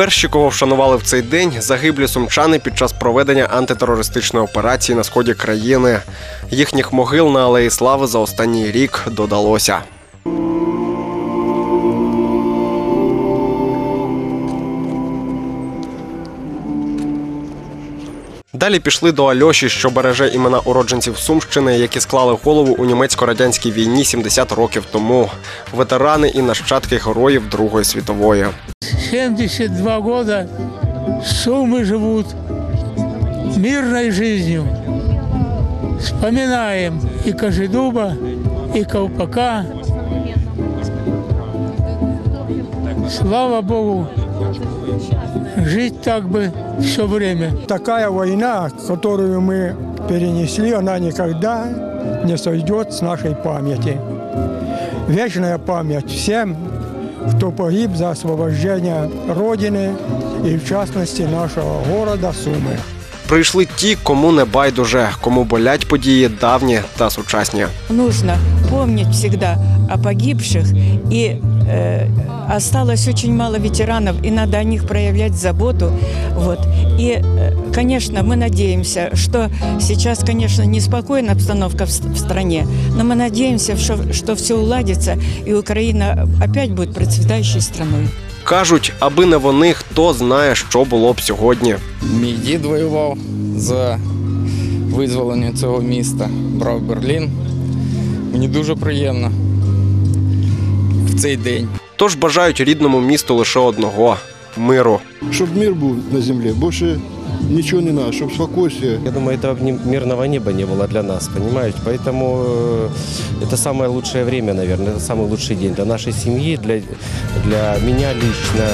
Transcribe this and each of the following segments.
Перші, кого вшанували в цей день, загиблі сумчани під час проведення антитерористичної операції на сході країни. Їхніх могил на алеї слави за останній рік додалося. Далі пішли до Альоші, що береже імена уродженців Сумщини, які склали голову у німецько-радянській війні 70 років тому. Ветерани і нащадки героїв Другої світової. 72 года Сумы живут мирной жизнью. Вспоминаем и Кожедуба, и Колпака. Слава Богу, жить так бы все время. Такая война, которую мы перенесли, она никогда не сойдет с нашей памяти. Вечная память всем, кто погиб за освобождение Родины и, в частности, нашего города Сумы. Прийшли ті, кому не байдуже, кому болять події давні та сучасні. нужно помнить всегда о погибших и э, осталось очень мало ветеранов и надо о них проявлять заботу вот и э, конечно мы надеемся что сейчас конечно неспокойная обстановка в, в стране но мы надеемся что, что все уладится и Украина опять будет процветающей страной Кажуть, аби не вони, хто знає, що було б сьогодні. Мій дід воював за визволення цього міста, брав Берлін. Мені дуже приємно в цей день. Тож бажають рідному місту лише одного миру. Щоб мир був на землі, більше нічого не треба, щоб спокійствие. Я думаю, этого б ни- мирного неба не было для нас, понимаете? Поэтому э, это самое лучшее время, наверное, это самый лучший день для нашей семьи, для, для меня лично.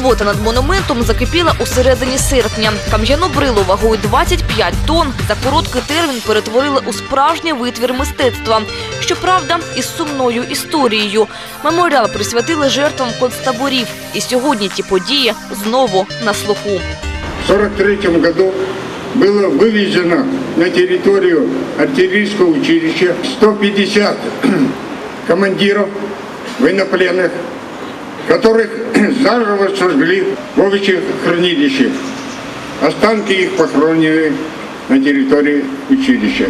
Робота над монументом закипіла у середині серпня. Кам'яну брилу вагою 25 тонн за короткий термін перетворили у справжній витвір мистецтва. Щоправда, із сумною історією. Меморіал присвятили жертвам концтаборів. І сьогодні ті події знову на слуху. В 1943 году было вывезено на территорию артиллерийского училища 150 командиров военнопленных, которых заживо сожгли в овощехранилище. Останки их похоронили на территории училища.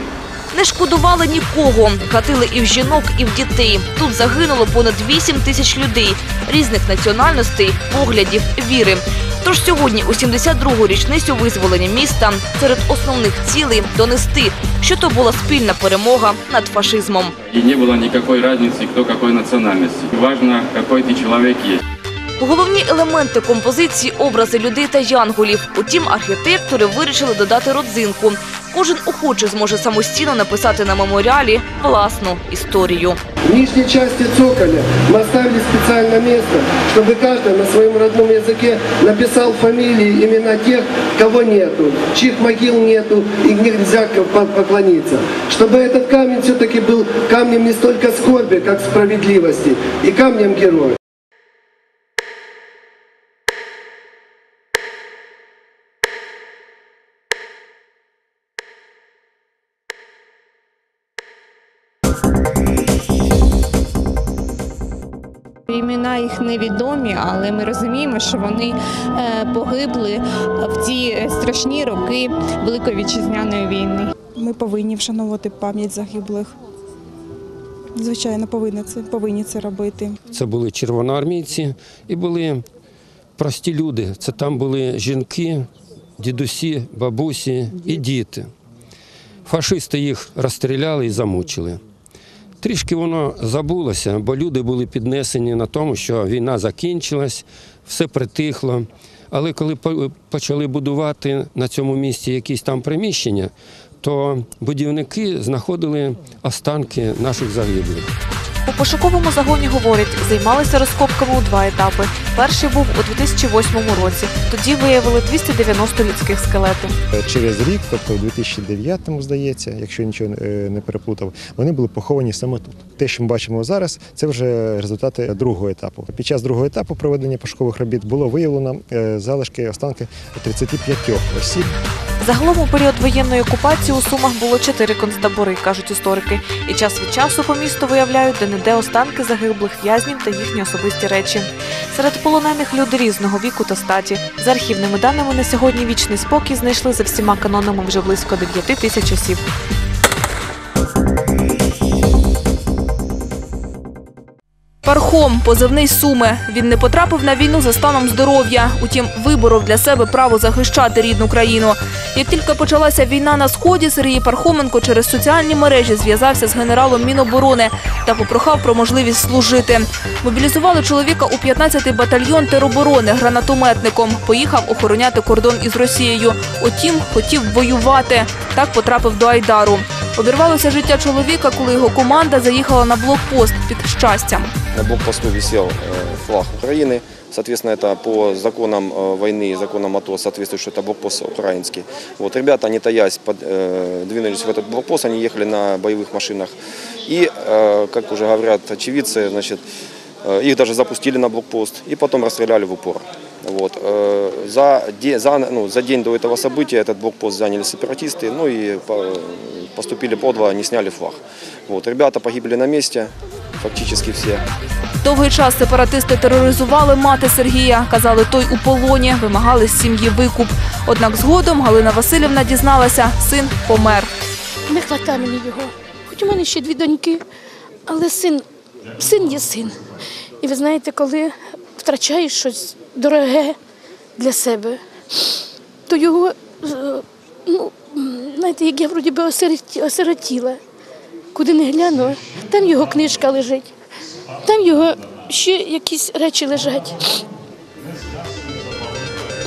Не шкодували нікого, катили і в жінок, і в дітей. Тут загинуло понад 8 тисяч людей різних національностей, поглядів, віри. Тож сьогодні, у 72-гу річницю визволення міста, серед основних цілей донести, що то була спільна перемога над фашизмом. И не было никакой разницы, кто какой национальности. Важно, какой ты человек есть. Головні елементи композиції образи людей та янголів. Утім, архітектори вирішили додати родзинку. Кожен охоче зможе самостійно написати на меморіалі власну історію. В нижней части цоколя мы оставили специальное место, чтобы каждый на своем родном языке написал фамилии, имена тех, кого нету, чьих могил нету и нельзя по- поклониться. Чтобы этот камень все-таки был камнем не столько скорби, как справедливости и камнем героя. Невідомі, але ми розуміємо, що вони е, погибли в ті страшні роки Великої вітчизняної війни. Ми повинні вшановувати пам'ять загиблих. Звичайно, повинні це, повинні це робити. Це були червоноармійці і були прості люди. Це там були жінки, дідусі, бабусі і діти. Фашисти їх розстріляли і замучили. Трішки воно забулося, бо люди були піднесені на тому, що війна закінчилась, все притихло. Але коли почали будувати на цьому місці якісь там приміщення, то будівники знаходили останки наших загиблих. У пошуковому загоні говорять, займалися розкопками у два етапи. Перший був у 2008 році. Тоді виявили 290 людських скелетів. Через рік, тобто у 2009-му, здається, якщо нічого е, не переплутав, вони були поховані саме тут. Те, що ми бачимо зараз, це вже результати другого етапу. Під час другого етапу проведення пошукових робіт було виявлено е, залишки останки 35 осіб. Загалом у період воєнної окупації у Сумах було чотири концтабори, кажуть історики, і час від часу по місту виявляють де-не-де останки загиблих в'язнів та їхні особисті речі. Серед полонених люди різного віку та статі. За архівними даними на сьогодні вічний спокій знайшли за всіма канонами вже близько 9 тисяч осіб. Пархом, позивний Суми. Він не потрапив на війну за станом здоров'я. Утім, виборов для себе право захищати рідну країну. Як тільки почалася війна на сході, Сергій Пархоменко через соціальні мережі зв'язався з генералом Міноборони та попрохав про можливість служити. Мобілізували чоловіка у 15-й батальйон тероборони гранатометником. Поїхав охороняти кордон із Росією. Утім, хотів воювати. Так потрапив до Айдару. Обірвалося життя чоловіка, коли його команда заїхала на блокпост під щастям На блокпосту висел э, флаг Украины. Соответственно, это по законам э, войны и законам АТО соответствует, что это блокпост украинский. Вот, ребята, не таясь, под, э, двинулись в этот блокпост, они ехали на боевых машинах. И, э, как уже говорят очевидцы, значит, э, их даже запустили на блокпост и потом расстреляли в упор. Вот. э, За, де- за, ну, за день до этого события этот блокпост заняли сепаратисты, ну и по- поступили подло, они сняли флаг. Вот. Ребята погибли на месте, фактически все. Довгий час сепаратисти тероризували мати Сергія. Казали, той у полоні, вимагали з сім'ї викуп. Однак згодом Галина Васильівна дізналася, син помер. Не хватає мені його. Хоч у мене ще дві доньки, але син, син є син. І ви знаєте, коли втрачаєш щось дороге для себе, то його, е, ну, знаєте, як я вроді би осироті- осиротіла. Куди не гляну, там його книжка лежить, там його ще якісь речі лежать.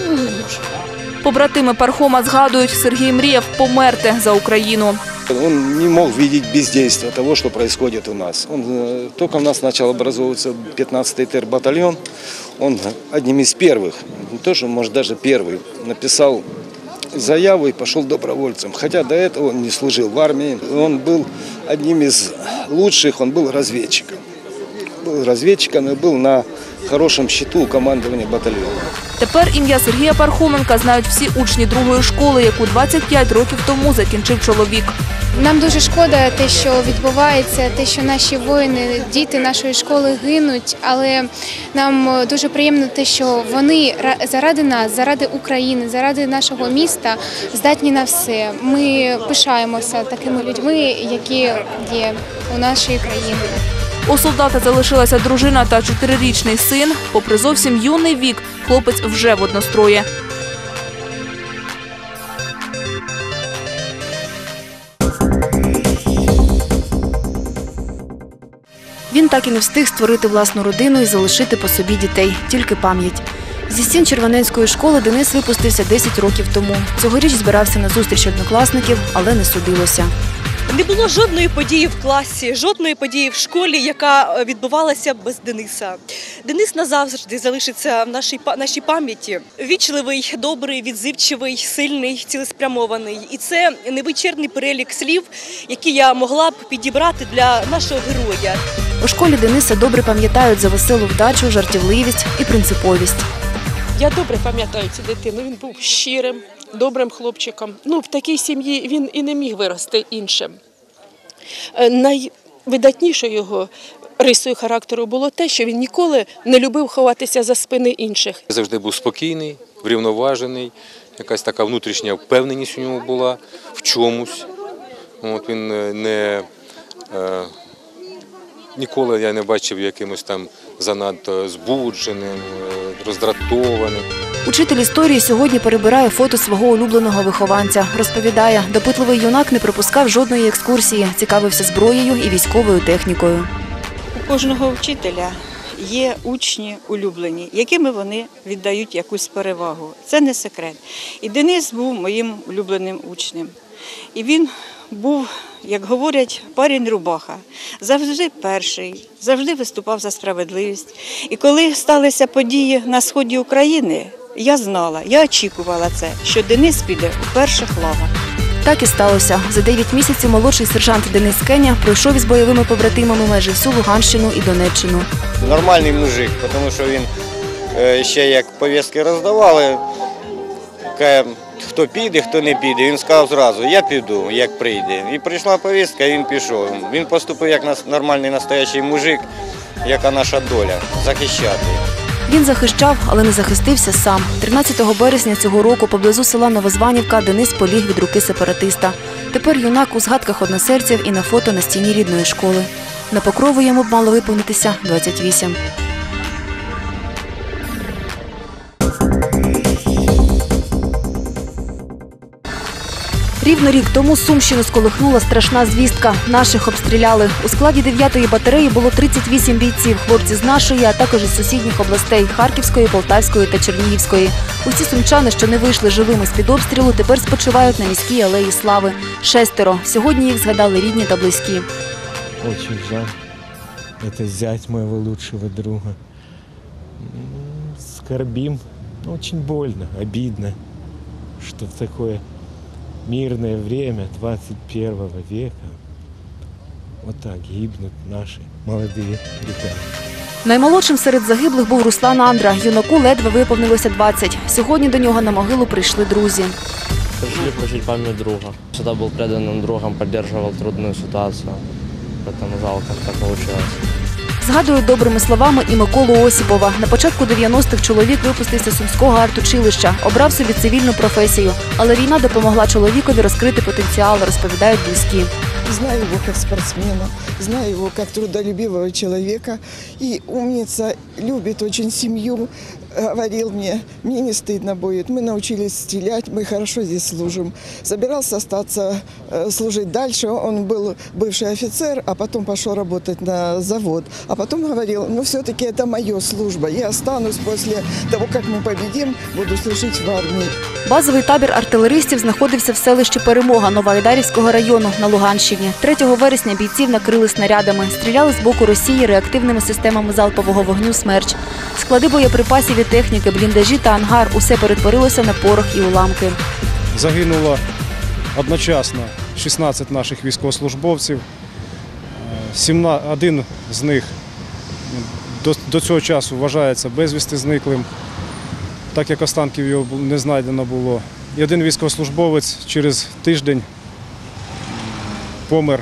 Не можу. Побратими Пархома згадують, Сергій мріяв померти за Україну. Он не мог видеть бездействия того, что происходит у нас. Он, э, только у нас начал образовываться 15-й тербатальон. Он одним из первых, не то, что, может, даже первый, написал заяву и пошел добровольцем. Хотя до этого он не служил в армии. Он был одним из лучших, он был разведчиком. Был разведчиком и был на хорошем счету у командования батальона. Тепер ім'я Сергія Пархоменка знають всі учні другої школи, яку 25 років тому закінчив чоловік. Нам дуже шкода те, що відбувається, те, що наші воїни, діти нашої школи гинуть. Але нам е, дуже приємно те, що вони ра- заради нас, заради України, заради нашого міста здатні на все. Ми пишаємося такими людьми, які є у нашій країні. У солдата залишилася дружина та чотирирічний син. Попри зовсім юний вік, хлопець вже в однострої. Так і не встиг створити власну родину і залишити по собі дітей, тільки пам'ять. Зі стін Червоненської школи Денис випустився 10 років тому. Цьогоріч збирався на зустріч однокласників, але не судилося. Не було жодної події в класі, жодної події в школі, яка е, відбувалася без Дениса. Денис назавжди залишиться в нашій нашій пам'яті. Вічливий, добрий, відзивчивий, сильний, цілеспрямований. І це невичерпний перелік слів, які я могла б підібрати для нашого героя. У школі Дениса добре пам'ятають за веселу вдачу, жартівливість і принциповість. Я добре пам'ятаю цю дитину. Він був щирим, добрим хлопчиком. Ну, в такій сім'ї він і не міг вирости іншим. Е, Найвидатнішою його рисою характеру було те, що він ніколи не любив ховатися за спини інших. Завжди був спокійний, врівноважений, якась така внутрішня впевненість у нього була в чомусь. От він е, не е, ніколи я не бачив якимось там занадто збудженим, е, роздратованим. Учитель історії сьогодні перебирає фото свого улюбленого вихованця. Розповідає, допитливий юнак не пропускав жодної екскурсії, цікавився зброєю і військовою технікою. У кожного вчителя є учні улюблені, якими вони віддають якусь перевагу. Це не секрет. І Денис був моїм улюбленим учнем. І він був, як говорять, парень рубаха. Завжди перший, завжди виступав за справедливість. І коли сталися події на сході України, я знала, я очікувала це, що Денис піде у перших лавах. Так і сталося. За 9 місяців молодший сержант Денис Кеня пройшов із бойовими побратимами майже всю Луганщину і Донеччину. Нормальний мужик, тому що він е, ще як повістки роздавали, хто піде, хто не піде. Він сказав зразу, я піду, як прийде. І прийшла повістка, і він пішов. Він поступив як нормальний настоящий мужик, яка наша доля захищати. Він захищав, але не захистився сам. 13 березня цього року поблизу села Новозванівка Денис поліг від руки сепаратиста. Тепер юнак у згадках односельців і на фото на стіні рідної школи. На покрову йому б мало виповнитися 28. Рівно рік тому Сумщину сколихнула страшна звістка. Наших обстріляли. У складі 9-ї батареї було 38 бійців. Хлопці з нашої, а також із сусідніх областей Харківської, Полтавської та Чернігівської. Усі сумчани, що не вийшли живими з-під обстрілу, тепер спочивають на міській алеї Слави. Шестеро. Сьогодні їх згадали рідні та близькі. Очень жаль. Это зять моего лучшего друга. Скорбим. Очень больно, обидно, что такое мирное время 21 века вот так гибнут наши молодые ребята. Наймолодшим серед загиблих був Руслан Андра. Юнаку ледве виповнилося 20. Сьогодні до нього на могилу прийшли друзі. Пришли просить память друга. Всегда был преданным другом, поддерживал трудную ситуацию. Поэтому жалко, как так получилось. Згадують добрими словами і Миколу Осіпова. На початку 90-х чоловік випустився з сумського артучилища, обрав собі цивільну професію. Але війна допомогла чоловікові розкрити потенціал, розповідають близькі. Знаю его как спортсмена, знаю его как трудолюбивого человека. И умница, любит очень семью Говорил мне, мне не стыдно будет. Мы научились стрелять, мы хорошо здесь служим. Собирался остаться э, служить дальше. Он был бывший офицер, а потом пошел работать на завод. А потом говорил, ну все-таки это моя служба. Я останусь после того, как мы победим, буду служить в армии. Базовий табір артилеристів знаходився в селищі Перемога Новоайдарівського району на Луганщині. 3 вересня бійців накрили снарядами, стріляли з боку Росії реактивними системами залпового вогню «Смерч». Склади боєприпасів і техніки, бліндажі та ангар – усе перетворилося на порох і уламки. Загинуло одночасно 16 наших військовослужбовців. Е, 17 Один з них до, цього часу вважається безвісти зниклим, так як останків його не знайдено було. І один військовослужбовець через тиждень помер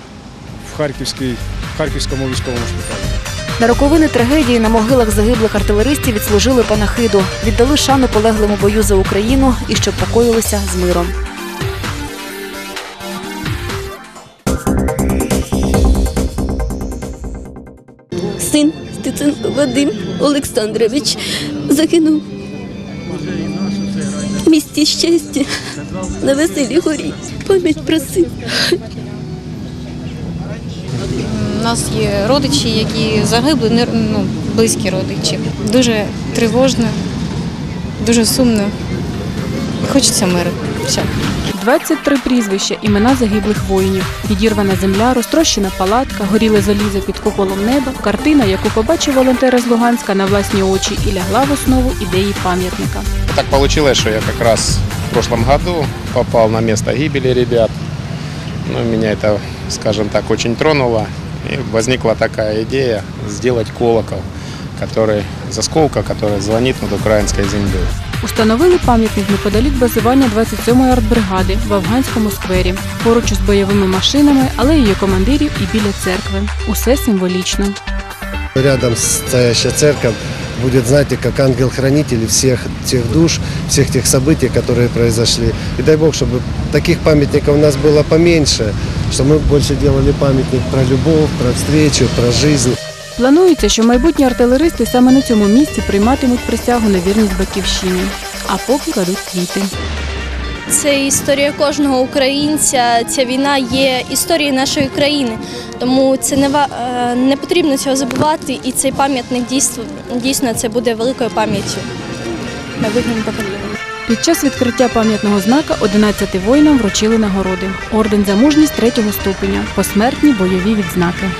в Харківському військовому шпиталі. На роковини трагедії на могилах загиблих артилеристів відслужили панахиду, віддали шану полеглому бою за Україну і щоб покоїлися з миром. Син Стеценко Вадим Олександрович загинув в місті щастя на веселій горі. Пам'ять про сина. У нас є родичі, які загибли, ну, близькі родичі. Дуже тривожно, дуже сумно. Хочеться миру. Все. 23 прізвища, імена загиблих воїнів, відірвана земля, розтрощена палатка, горіле залізо під куполом неба, картина, яку побачив волонтер з Луганська на власні очі і лягла в основу ідеї пам'ятника. Так получилось, что я как раз в прошлом году попал на место гибели ребят. Ну, меня это, скажем так, очень тронуло. И возникла такая идея сделать колокол, который, засколка, который звонит над украинской землей. Установили пам'ятник неподалік базування 27-ї артбригади в афганському сквері, поруч із бойовими машинами, алеєю командирів і біля церкви. Усе символічно. Рядом стоящая церковь будет, знаете, как ангел-хранитель всех тех душ, всех тех событий, которые произошли. И дай Бог, чтобы таких памятников у нас было поменьше, чтобы мы больше делали памятник про любовь, про встречу, про жизнь. Планується, що майбутні артилеристи саме на цьому місці прийматимуть присягу на вірність батьківщині, а поки кладуть квіти. Це історія кожного українця. Ця війна є історією нашої країни. Тому це не е, не потрібно цього забувати, і цей пам'ятник дійсно дійсно це буде великою пам'яттю майбутньому поколінню. Під час відкриття пам'ятного знака 11 воїнам вручили нагороди. Орден за мужність третього ступеня, посмертні бойові відзнаки.